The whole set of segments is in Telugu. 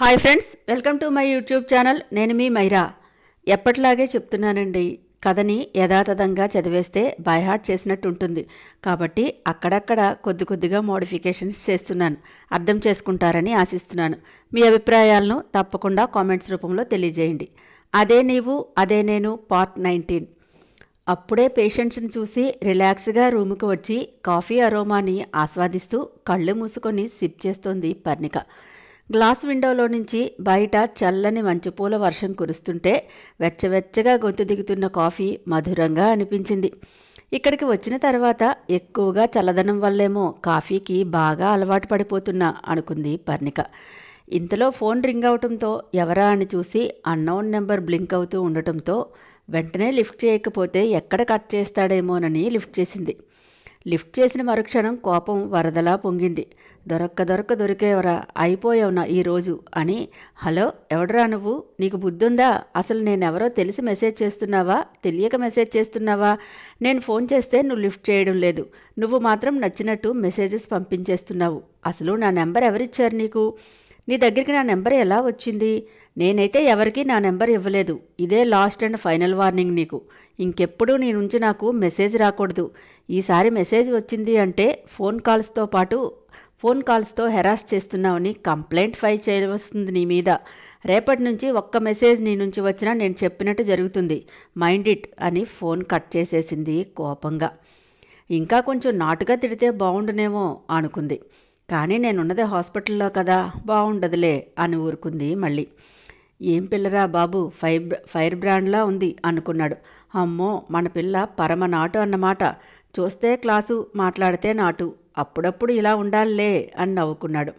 Hi friends welcome to my YouTube channel. నేను మీ మైరా. ఎప్పటిలాగే చెప్తున్నానండి కథని యథాతథంగా చదివేస్తే బైహార్ట్ చేసినట్టు ఉంటుంది. కాబట్టి అక్కడక్కడ కొద్ది కొద్దిగా మోడిఫికేషన్స్ చేస్తున్నాను. అర్థం చేసుకుంటారని ఆశిస్తున్నాను. మీ అభిప్రాయాలను తప్పకుండా కామెంట్స్ రూపంలో తెలియజేయండి. అదే నీవు అదే నేను పార్ట్ నైన్టీన్. అప్పుడే పేషెంట్స్ని చూసి రిలాక్స్గా రూముకు వచ్చి కాఫీ అరోమాని ఆస్వాదిస్తూ కళ్ళు మూసుకొని సిప్ చేస్తోంది పర్ణిక. గ్లాస్ విండోలో నుంచి బయట చల్లని మంచుపూల వర్షం కురుస్తుంటే వెచ్చవెచ్చగా గొంతు దిగుతున్న కాఫీ మధురంగా అనిపించింది. ఇక్కడికి వచ్చిన తర్వాత ఎక్కువగా చల్లదనం వల్లేమో కాఫీకి బాగా అలవాటు పడిపోతున్నా అనుకుంది పర్ణిక. ఇంతలో ఫోన్ రింగ్ అవటంతో ఎవరా అని చూసి అన్నోన్ నెంబర్ బ్లింక్ అవుతూ ఉండటంతో వెంటనే లిఫ్ట్ చేయకపోతే ఎక్కడ కట్ చేస్తాడేమోనని లిఫ్ట్ చేసింది. లిఫ్ట్ చేసిన మరుక్షణం కోపం వరదలా పొంగింది. దొరక్క దొరక్క దొరికేవరా అయిపోయావునా ఈరోజు అని హలో ఎవడరా నువ్వు? నీకు బుద్ధుందా? అసలు నేనెవరో తెలిసి మెసేజ్ చేస్తున్నావా? తెలియక మెసేజ్ చేస్తున్నావా? నేను ఫోన్ చేస్తే నువ్వు లిఫ్ట్ చేయడం లేదు. నువ్వు మాత్రం నచ్చినట్టు మెసేజెస్ పంపించేస్తున్నావు. అసలు నా నెంబర్ ఎవరిచ్చారు నీకు? నీ దగ్గరికి నా నెంబర్ ఎలా వచ్చింది? నేనైతే ఎవరికీ నా నెంబర్ ఇవ్వలేదు. ఇదే లాస్ట్ అండ్ ఫైనల్ వార్నింగ్ నీకు. ఇంకెప్పుడు నీ నుంచి నాకు మెసేజ్ రాకూడదు. ఈసారి మెసేజ్ వచ్చింది అంటే ఫోన్ కాల్స్తో పాటు ఫోన్ కాల్స్తో హెరాస్ చేస్తున్నావని కంప్లైంట్ ఫైల్ చేయవస్తుంది నీ మీద. రేపటి నుంచి ఒక్క మెసేజ్ నీ నుంచి వచ్చినా నేను చెప్పినట్టు జరుగుతుంది. మైండ్ ఇట్ అని ఫోన్ కట్ చేసేసింది కోపంగా. ఇంకా కొంచెం నాటుగా తిడితే బాగుండునేమో అనుకుంది. కానీ నేనున్నదే హాస్పిటల్లో కదా బాగుండదులే అని ఊరుకుంది మళ్ళీ. ఏం పిల్లరా బాబు ఫైర్ ఫైర్ బ్రాండ్లా ఉంది అనుకున్నాడు. అమ్మో మన పిల్ల పరమ నాటు అన్నమాట. చూస్తే క్లాసు మాట్లాడితే నాటు. అప్పుడప్పుడు ఇలా ఉండాలిలే అని నవ్వుకున్నాడు.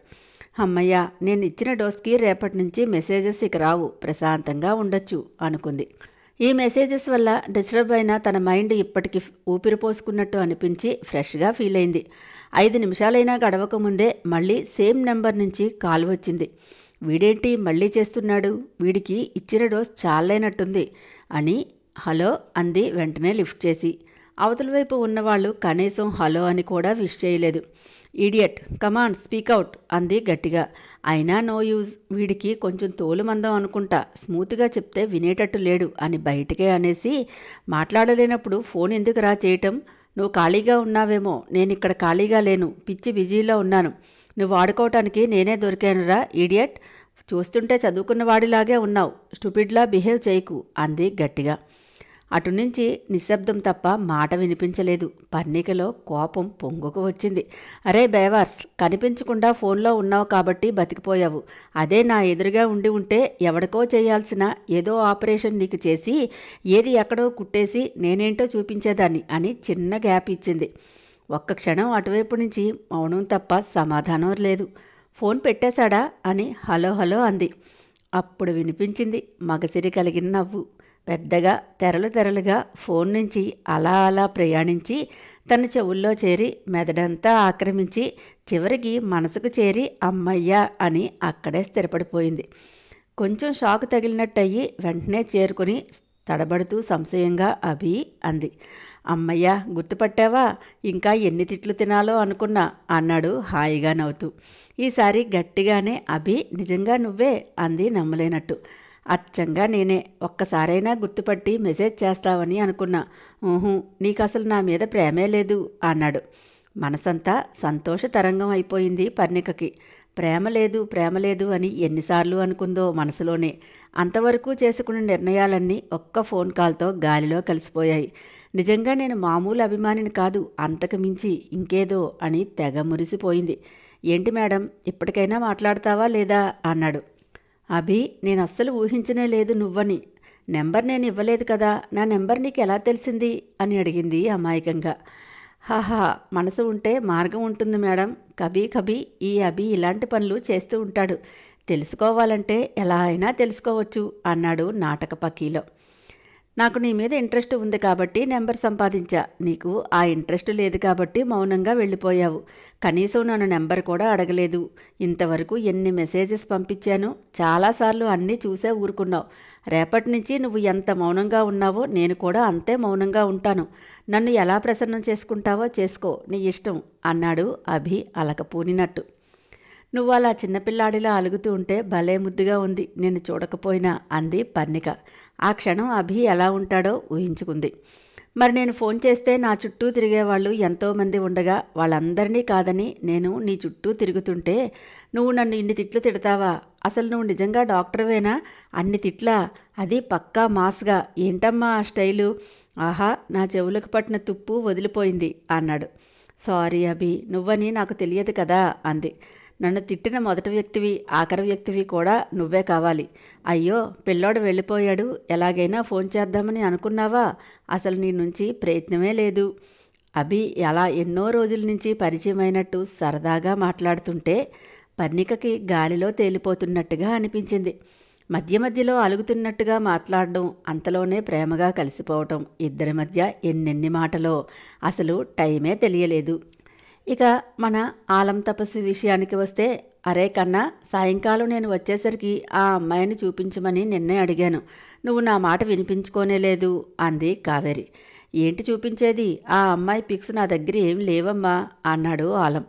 అమ్మయ్య నేను ఇచ్చిన డోస్కి రేపటి నుంచి మెసేజెస్ ఇక రావు ప్రశాంతంగా ఉండొచ్చు అనుకుంది. ఈ మెసేజెస్ వల్ల డిస్టర్బ్ అయిన తన మైండ్ ఇప్పటికి ఊపిరి పోసుకున్నట్టు అనిపించి ఫ్రెష్గా ఫీల్ అయింది ఐదు నిమిషాలైనా గడవక ముందే మళ్ళీ సేమ్ నెంబర్ నుంచి కాల్ వచ్చింది. వీడేంటి మళ్ళీ చేస్తున్నాడు? వీడికి ఇచ్చిన డోస్ చాలైనట్టుంది అని హలో అంది వెంటనే లిఫ్ట్ చేసి. అవతల వైపు ఉన్నవాళ్ళు కనీసం హలో అని కూడా విష్ చేయలేదు. ఈడియట్ కమాన్ స్పీకౌట్ అంది గట్టిగా. అయినా నో యూజ్. వీడికి కొంచెం తోలు మందం అనుకుంటా. స్మూత్గా చెప్తే వినేటట్టు లేడు అని బయటికే అనేసి మాట్లాడలేనప్పుడు ఫోన్ ఎందుకు రా చేయటం? నువ్వు ఖాళీగా ఉన్నావేమో నేను ఇక్కడ ఖాళీగా లేను పిచ్చి బిజీలో ఉన్నాను. నువ్వు ఆడుకోవటానికి నేనే దొరికానురా ఈడియట్ చూస్తుంటే చదువుకున్న వాడిలాగే ఉన్నావు. స్టూపిడ్లా బిహేవ్ చేయకు అంది గట్టిగా. అటు నుంచి నిశ్శబ్దం తప్ప మాట వినిపించలేదు. పన్నికలో కోపం పొంగుకు వచ్చింది. అరే బేవార్స్ కనిపించకుండా ఫోన్లో ఉన్నావు కాబట్టి బతికిపోయావు. అదే నా ఎదురుగా ఉండి ఉంటే ఎవడికో చేయాల్సిన ఏదో ఆపరేషన్ నీకు చేసి ఏది ఎక్కడో కుట్టేసి నేనేంటో చూపించేదాన్ని అని చిన్న గ్యాప్ ఇచ్చింది. ఒక్క క్షణం అటువైపు నుంచి మౌనం తప్ప సమాధానం లేదు. ఫోన్ పెట్టేశాడా అని హలో హలో అంది. అప్పుడు వినిపించింది మగసిరి కలిగిన నవ్వు. పెద్దగా తెరలు తెరలుగా ఫోన్ నుంచి అలా అలా ప్రయాణించి తన చెవుల్లో చేరి మెదడంతా ఆక్రమించి చివరికి మనసుకు చేరి అమ్మయ్యా అని అక్కడే స్థిరపడిపోయింది. కొంచెం షాక్ తగిలినట్టయి వెంటనే చేరుకుని తడబడుతూ సంశయంగా అభి అంది. అమ్మయ్య గుర్తుపట్టావా? ఇంకా ఎన్ని తిట్లు తినాలో అనుకున్నా అన్నాడు హాయిగా నవ్వుతూ. ఈసారి గట్టిగానే అభి నిజంగా నువ్వే అంది నమ్మలేనట్టు. అచ్చంగా నేనే ఒక్కసారైనా గుర్తుపట్టి మెసేజ్ చేస్తావని అనుకున్నా. ఊహూ నీకు అసలు నా మీద ప్రేమే లేదు అన్నాడు. మనసంతా సంతోష తరంగం అయిపోయింది పర్ణికకి. ప్రేమ లేదు ప్రేమ లేదు అని ఎన్నిసార్లు అనుకుందో మనసులోనే. అంతవరకు చేసుకున్న నిర్ణయాలన్నీ ఒక్క ఫోన్ కాల్తో గాలిలో కలిసిపోయాయి. నిజంగా నేను మామూలు అభిమానిని కాదు అంతకు మించి ఇంకేదో అని తెగ మురిసిపోయింది. ఏంటి మేడం ఇప్పటికైనా మాట్లాడతావా లేదా? అన్నాడు. అభి నేను అస్సలు ఊహించనే లేదు నువ్వని. నెంబర్ నేను ఇవ్వలేదు కదా నా నెంబర్ నీకు ఎలా తెలిసింది? అని అడిగింది అమాయకంగా. హాహా మనసు ఉంటే మార్గం ఉంటుంది మేడం. కబీ కబీ ఈ అభి ఇలాంటి పనులు చేస్తూ ఉంటాడు. తెలుసుకోవాలంటే ఎలా అయినా తెలుసుకోవచ్చు అన్నాడు నాటక పకీలో. నాకు నీ మీద ఇంట్రెస్ట్ ఉంది కాబట్టి నెంబర్ సంపాదించా. నీకు ఆ ఇంట్రెస్ట్ లేదు కాబట్టి మౌనంగా వెళ్ళిపోయావు. కనీసం నన్ను నెంబర్ కూడా అడగలేదు. ఇంతవరకు ఎన్ని మెసేజెస్ పంపించాను? చాలాసార్లు అన్నీ చూసే ఊరుకున్నావు. రేపటి నుంచి నువ్వు ఎంత మౌనంగా ఉన్నావో నేను కూడా అంతే మౌనంగా ఉంటాను. నన్ను ఎలా ప్రసన్నం చేసుకుంటావో చేసుకో నీ ఇష్టం అన్నాడు అభి అలకపూనినట్టు. నువ్వు అలా చిన్నపిల్లాడిలా అలుగుతూ ఉంటే భలే ముద్దుగా ఉంది. నిన్ను చూడకపోయినా అంది పర్ణిక. ఆ క్షణం అభి ఎలా ఉంటాడో ఊహించుకుంది. మరి నేను ఫోన్ చేస్తే నా చుట్టూ తిరిగేవాళ్ళు ఎంతోమంది ఉండగా వాళ్ళందరినీ కాదని నేను నీ చుట్టూ తిరుగుతుంటే నువ్వు నన్ను ఇన్ని తిట్లు తిడతావా? అసలు నువ్వు నిజంగా డాక్టర్వేనా? అన్ని తిట్లా? అది పక్కా మాస్గా. ఏంటమ్మా ఆ స్టైలు? ఆహా నా చెవులకు పట్టిన తుప్పు వదిలిపోయింది అన్నాడు. సారీ అభి నువ్వని నాకు తెలియదు కదా అంది. నన్ను తిట్టిన మొదటి వ్యక్తివి ఆఖరి వ్యక్తివి కూడా నువ్వే కావాలి. అయ్యో పిల్లోడు వెళ్ళిపోయాడు. ఎలాగైనా ఫోన్ చేద్దామని అనుకున్నావా? అసలు నీ నుంచి ప్రయత్నమే లేదు. అభి ఎలా ఎన్నో రోజుల నుంచి పరిచయమైనట్టు సరదాగా మాట్లాడుతుంటే పర్ణికకి గాలిలో తేలిపోతున్నట్టుగా అనిపించింది. మధ్య మధ్యలో అలుగుతున్నట్టుగా మాట్లాడడం అంతలోనే ప్రేమగా కలిసిపోవటం ఇద్దరి మధ్య ఎన్నెన్ని మాటలో అసలు టైమే తెలియలేదు. ఇక మన ఆలం తపస్సు విషయానికి వస్తే అరే కన్నా సాయంకాలం నేను వచ్చేసరికి ఆ అమ్మాయిని చూపించమని నిన్నే అడిగాను. నువ్వు నా మాట వినిపించుకోనే లేదు అంది కావేరి. ఏంటి చూపించేది? ఆ అమ్మాయి పిక్స్ నా దగ్గర ఏం లేవమ్మా అన్నాడు ఆలం.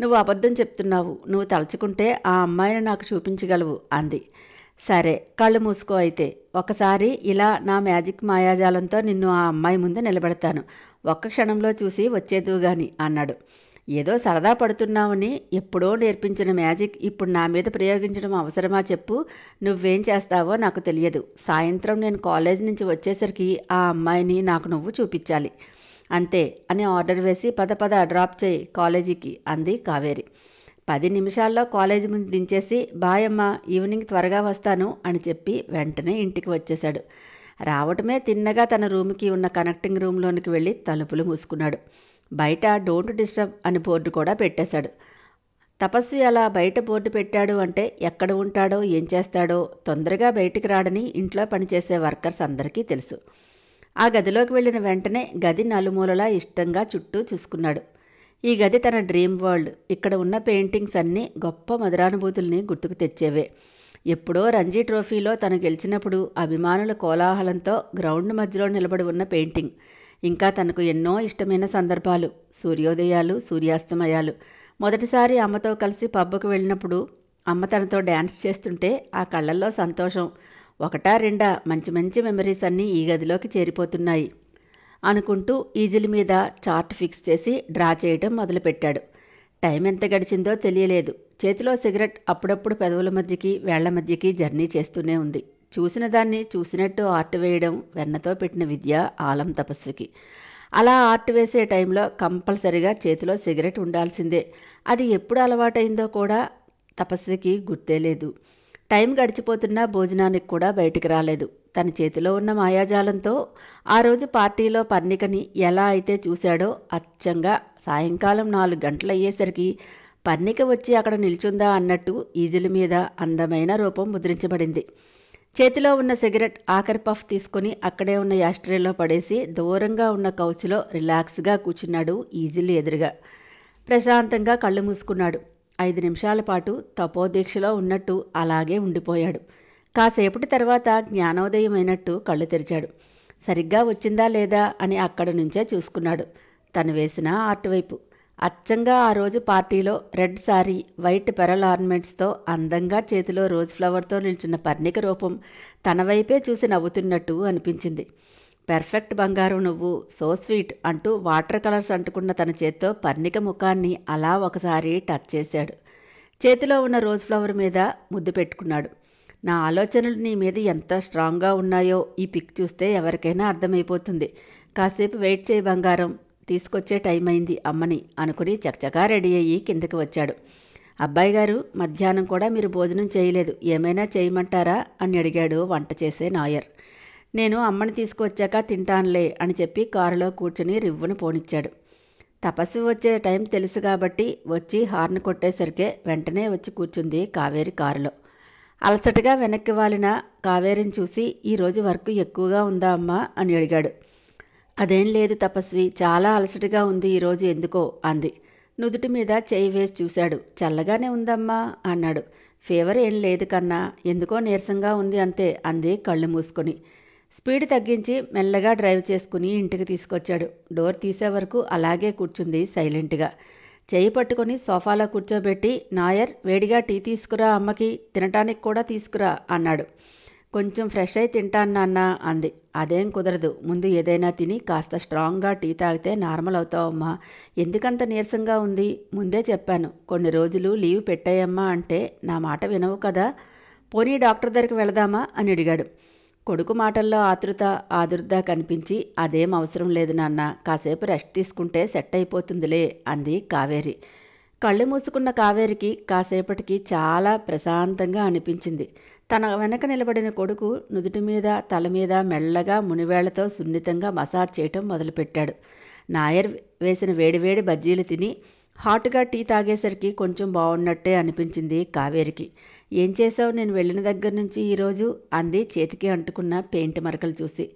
నువ్వు అబద్ధం చెప్తున్నావు నువ్వు తలుచుకుంటే ఆ అమ్మాయిని నాకు చూపించగలవు అంది. సరే కళ్ళు మూసుకో అయితే. ఒకసారి ఇలా నా మ్యాజిక్ మాయాజాలంతో నిన్ను ఆ అమ్మాయి ముందు నిలబెడతాను. ఒక్క క్షణంలో చూసి వచ్చేదు గాని అన్నాడు. ఏదో సరదా పడుతున్నావని ఎప్పుడో నేర్పించిన మ్యాజిక్ ఇప్పుడు నా మీద ప్రయోగించడం అవసరమా చెప్పు. నువ్వేం చేస్తావో నాకు తెలియదు. సాయంత్రం నేను కాలేజ్ నుంచి వచ్చేసరికి ఆ అమ్మాయిని నాకు నువ్వు చూపించాలి. అంతే అని ఆర్డర్ వేసి పద పద డ్రాప్ చేయి కాలేజీకి అంది కావేరి. పది నిమిషాల్లో కాలేజీ ముందు దించేసి బాయ్ అమ్మ ఈవినింగ్ త్వరగా వస్తాను అని చెప్పి వెంటనే ఇంటికి వచ్చేశాడు. రావటమే తిన్నగా తన రూమ్కి ఉన్న కనెక్టింగ్ రూమ్లోనికి వెళ్ళి తలుపులు మూసుకున్నాడు. బయట డోంట్ డిస్టర్బ్ అని బోర్డు కూడా పెట్టేశాడు. తపస్వి అలా బయట బోర్డు పెట్టాడు అంటే ఎక్కడ ఉంటాడో ఏం చేస్తాడో తొందరగా బయటికి రాడని ఇంట్లో పనిచేసే వర్కర్స్ అందరికీ తెలుసు. ఆ గదిలోకి వెళ్ళిన వెంటనే గది నలుమూలలా ఇష్టంగా చుట్టూ చూసుకున్నాడు. ఈ గది తన డ్రీమ్ వరల్డ్. ఇక్కడ ఉన్న పెయింటింగ్స్ అన్నీ గొప్ప మధురానుభూతుల్ని గుర్తుకు తెచ్చేవే. ఎప్పుడో రంజీ ట్రోఫీలో తను గెలిచినప్పుడు అభిమానుల కోలాహలంతో గ్రౌండ్ మధ్యలో నిలబడి ఉన్న పెయింటింగ్. ఇంకా తనకు ఎన్నో ఇష్టమైన సందర్భాలు. సూర్యోదయాలు సూర్యాస్తమయాలు. మొదటిసారి అమ్మతో కలిసి పబ్బకు వెళ్ళినప్పుడు అమ్మ తనతో డ్యాన్స్ చేస్తుంటే ఆ కళ్ళల్లో సంతోషం. ఒకటా రెండా మంచి మంచి మెమరీస్ అన్నీ ఈ గదిలోకి చేరిపోతున్నాయి అనుకుంటూ ఈజిల్ మీద చార్ట్ ఫిక్స్ చేసి డ్రా చేయటం మొదలుపెట్టాడు. టైం ఎంత గడిచిందో తెలియలేదు. చేతిలో సిగరెట్ అప్పుడప్పుడు పెదవుల మధ్యకి వేళ్ళ మధ్యకి జర్నీ చేస్తూనే ఉంది. చూసిన దాన్ని చూసినట్టు ఆర్ట్ వేయడం వెన్నతో పెట్టిన విద్య ఆలం తపస్వికి అలా ఆర్ట్ వేసే టైంలో కంపల్సరిగా చేతిలో సిగరెట్ ఉండాల్సిందే. అది ఎప్పుడు అలవాటైందో కూడా తపస్వికి గుర్తే లేదు. టైం గడిచిపోతున్నా భోజనానికి కూడా బయటికి రాలేదు. తన చేతిలో ఉన్న మాయాజాలంతో ఆ రోజు పార్టీలో పర్ణికని ఎలా అయితే చూశాడో అచ్చంగా సాయంకాలం నాలుగు గంటలయ్యేసరికి పర్ణిక వచ్చి అక్కడ నిల్చుందా అన్నట్టు ఈజిల మీద అందమైన రూపం ముద్రించబడింది. చేతిలో ఉన్న సిగరెట్ ఆఖరి పఫ్ తీసుకుని అక్కడే ఉన్న యాస్ట్రేలో పడేసి దూరంగా ఉన్న కౌచ్లో రిలాక్స్గా కూర్చున్నాడు ఈజిల్ ఎదురుగా. ప్రశాంతంగా కళ్ళు మూసుకున్నాడు. ఐదు నిమిషాల పాటు తపోదీక్షలో ఉన్నట్టు అలాగే ఉండిపోయాడు. కాసేపటి తర్వాత జ్ఞానోదయమైనట్టు కళ్ళు తెరిచాడు. సరిగ్గా వచ్చిందా లేదా అని అక్కడి నుంచే చూసుకున్నాడు. తను వేసిన ఆర్ట్ వైపు అచ్చంగా ఆ రోజు పార్టీలో రెడ్ సారీ వైట్ పెరల్ ఆర్నమెంట్స్తో అందంగా చేతిలో రోజ్ ఫ్లవర్తో నిల్చున్న పర్ణిక రూపం తన వైపే చూసి నవ్వుతున్నట్టు అనిపించింది. పెర్ఫెక్ట్ బంగారం నువ్వు సో స్వీట్ అంటూ వాటర్ కలర్స్ అంటుకున్న తన చేత్తో పర్ణిక ముఖాన్ని అలా ఒకసారి టచ్ చేశాడు. చేతిలో ఉన్న రోజ్ ఫ్లవర్ మీద ముద్దు పెట్టుకున్నాడు. నా ఆలోచనలు నీ మీద ఎంత స్ట్రాంగ్గా ఉన్నాయో ఈ పిక్ చూస్తే ఎవరికైనా అర్థమైపోతుంది. కాసేపు వెయిట్ చేయి బంగారం. తీసుకొచ్చే టైం అయింది అమ్మని అనుకుని చకచకా రెడీ అయ్యి కిందకి వచ్చాడు. అబ్బాయి గారు మధ్యాహ్నం కూడా మీరు భోజనం చేయలేదు. ఏమైనా చేయమంటారా? అని అడిగాడు వంట చేసే నాయర్. నేను అమ్మని తీసుకొచ్చాక తింటానులే అని చెప్పి కారులో కూర్చుని రివ్వును పోనిచ్చాడు. తపస్సు వచ్చే టైం తెలుసు కాబట్టి వచ్చి హార్న్ కొట్టేసరికే వెంటనే వచ్చి కూర్చుంది కావేరి కారులో. అలసటగా వెనక్కి వాలిన కావేరిని చూసి ఈరోజు వర్క్ ఎక్కువగా ఉందా అమ్మా? అని అడిగాడు. అదేం లేదు తపస్వి చాలా అలసటగా ఉంది ఈరోజు ఎందుకో? అంది. నుదుటి మీద చేయి వేసి చూశాడు. చల్లగానే ఉందమ్మా? అన్నాడు. ఫీవర్ ఏం లేదు కన్నా ఎందుకో నీరసంగా ఉంది అంతే అంది కళ్ళు మూసుకొని. స్పీడ్ తగ్గించి మెల్లగా డ్రైవ్ చేసుకుని ఇంటికి తీసుకొచ్చాడు. డోర్ తీసే వరకు అలాగే కూర్చుంది సైలెంట్గా. చేయి పట్టుకొని సోఫాలో కూర్చోబెట్టి నాయర్ వేడిగా టీ తీసుకురా అమ్మకి తినటానికి కూడా తీసుకురా అన్నాడు. కొంచెం ఫ్రెష్ అయి తింటాను నాన్న అంది. అదేం కుదరదు. ముందు ఏదైనా తిని కాస్త స్ట్రాంగ్గా టీ తాగితే నార్మల్ అవుతావమ్మా ఎందుకంత నీరసంగా ఉంది? ముందే చెప్పాను. కొన్ని రోజులు లీవ్ పెట్టాయమ్మా అంటే నా మాట వినవు కదా. పోనీ డాక్టర్ దగ్గరికి వెళదామా? అని అడిగాడు. కొడుకు మాటల్లో ఆతృత ఆదుర్ద కనిపించి అదేం అవసరం లేదు నాన్న కాసేపు రెస్ట్ తీసుకుంటే సెట్ అయిపోతుందిలే అంది కావేరి. కళ్ళు మూసుకున్న కావేరికి కాసేపటికి చాలా ప్రశాంతంగా అనిపించింది. తన వెనక నిలబడిన కొడుకు నుదుటి మీద తల మీద మెల్లగా మునివేళ్ళతో సున్నితంగా మసాజ్ చేయటం మొదలుపెట్టాడు. నాయర్ వేసిన వేడివేడి బజ్జీలు తిని హాట్గా టీ తాగేసరికి కొంచెం బాగున్నట్టే అనిపించింది కావేరికి. ఏం చేసావు నేను వెళ్ళిన దగ్గర నుంచి ఈరోజు అంది చేతికి అంటుకున్న పెయింట్ మరకలు చూసి.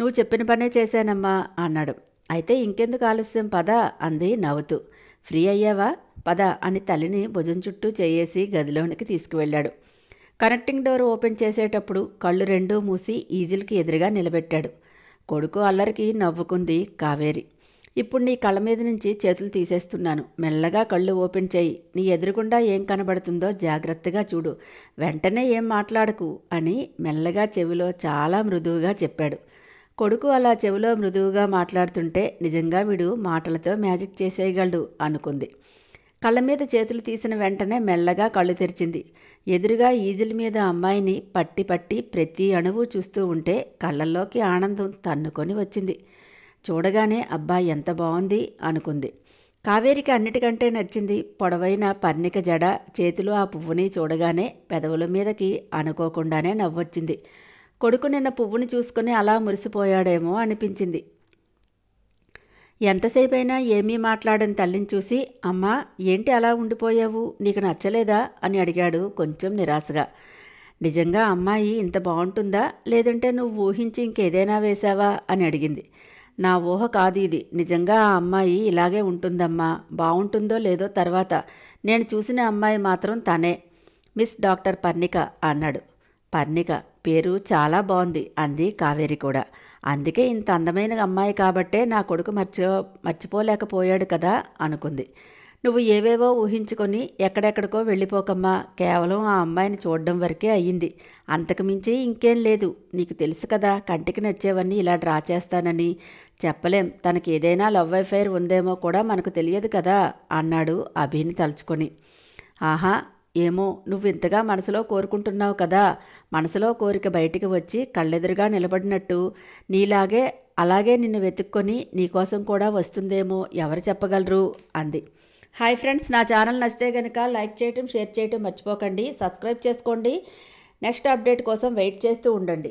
నువ్వు చెప్పిన పనే చేశానమ్మా అన్నాడు. అయితే ఇంకెందుకు ఆలస్యం? పద అంది నవ్వుతూ. ఫ్రీ అయ్యావా? పద అని తల్లిని భుజం చుట్టూ చేయేసి గదిలోనికి తీసుకువెళ్ళాడు. కనెక్టింగ్ డోర్ ఓపెన్ చేసేటప్పుడు కళ్ళు రెండూ మూసి ఈజిల్కి ఎదురుగా నిలబెట్టాడు. కొడుకు అల్లరికి నవ్వుకుంది కావేరి. ఇప్పుడు నీ కళ్ళ మీద నుంచి చేతులు తీసేస్తున్నాను. మెల్లగా కళ్ళు ఓపెన్ చేయి. నీ ఎదురుగుండా ఏం కనబడుతుందో జాగ్రత్తగా చూడు. వెంటనే ఏం మాట్లాడకు అని మెల్లగా చెవిలో చాలా మృదువుగా చెప్పాడు. కొడుకు అలా చెవిలో మృదువుగా మాట్లాడుతుంటే నిజంగా వీడు మాటలతో మ్యాజిక్ చేసేయగలడు అనుకుంది. కళ్ళ మీద చేతులు తీసిన వెంటనే మెల్లగా కళ్ళు తెరిచింది. ఎదురుగా ఈజిల్ మీద అమ్మాయిని పట్టి పట్టి ప్రతి అణువు చూస్తూ ఉంటే కళ్ళల్లోకి ఆనందం తన్నుకొని వచ్చింది. చూడగానే అబ్బా ఎంత బాగుంది అనుకుంది. కావేరికి అన్నిటికంటే నచ్చింది పొడవైన పర్ణిక జడ. చేతిలో ఆ పువ్వుని చూడగానే పెదవుల మీదకి అనుకోకుండానే నవ్వొచ్చింది. కొడుకు నిన్న పువ్వుని చూసుకుని అలా మురిసిపోయాడేమో అనిపించింది. ఎంతసేపైనా ఏమీ మాట్లాడని తల్లిని చూసి అమ్మా ఏంటి అలా ఉండిపోయావు? నీకు నచ్చలేదా? అని అడిగాడు కొంచెం నిరాశగా. నిజంగా అమ్మాయి ఇంత బాగుంటుందా లేదంటే నువ్వు ఊహించి ఇంకేదైనా వేశావా? అని అడిగింది. నా ఊహ కాదు ఇది. నిజంగా ఆ అమ్మాయి ఇలాగే ఉంటుందమ్మా. బాగుంటుందో లేదో తర్వాత. నేను చూసిన అమ్మాయి మాత్రం తనే. మిస్ డాక్టర్ పర్ణిక అన్నాడు. పర్ణిక పేరు చాలా బాగుంది అంది కావేరి కూడా. అందుకే ఇంత అందమైన అమ్మాయి కాబట్టే నా కొడుకు మర్చిపో మర్చిపోలేకపోయాడు కదా అనుకుంది. నువ్వు ఏవేవో ఊహించుకొని ఎక్కడెక్కడికో వెళ్ళిపోకమ్మా. కేవలం ఆ అమ్మాయిని చూడడం వరకే అయ్యింది. అంతకుమించి ఇంకేం లేదు. నీకు తెలుసు కదా కంటికి నచ్చేవన్నీ ఇలా డ్రా చేస్తానని. చెప్పలేం. తనకి ఏదైనా లవ్ అఫైర్ ఉందేమో కూడా మనకు తెలియదు కదా అన్నాడు అభిని తలుచుకొని. ఆహా ఏమో. నువ్వు ఇంతగా మనసులో కోరుకుంటున్నావు కదా. మనసులో కోరిక బయటికి వచ్చి కళ్ళెదురుగా నిలబడినట్టు. నీలాగే అలాగే నిన్ను వెతుక్కొని నీకోసం కూడా వస్తుందేమో. ఎవరు చెప్పగలరు? అంది. హాయ్ ఫ్రెండ్స్ నా ఛానల్ నచ్చితే కనుక లైక్ చేయటం షేర్ చేయటం మర్చిపోకండి. సబ్స్క్రైబ్ చేసుకోండి. నెక్స్ట్ అప్డేట్ కోసం వెయిట్ చేస్తూ ఉండండి.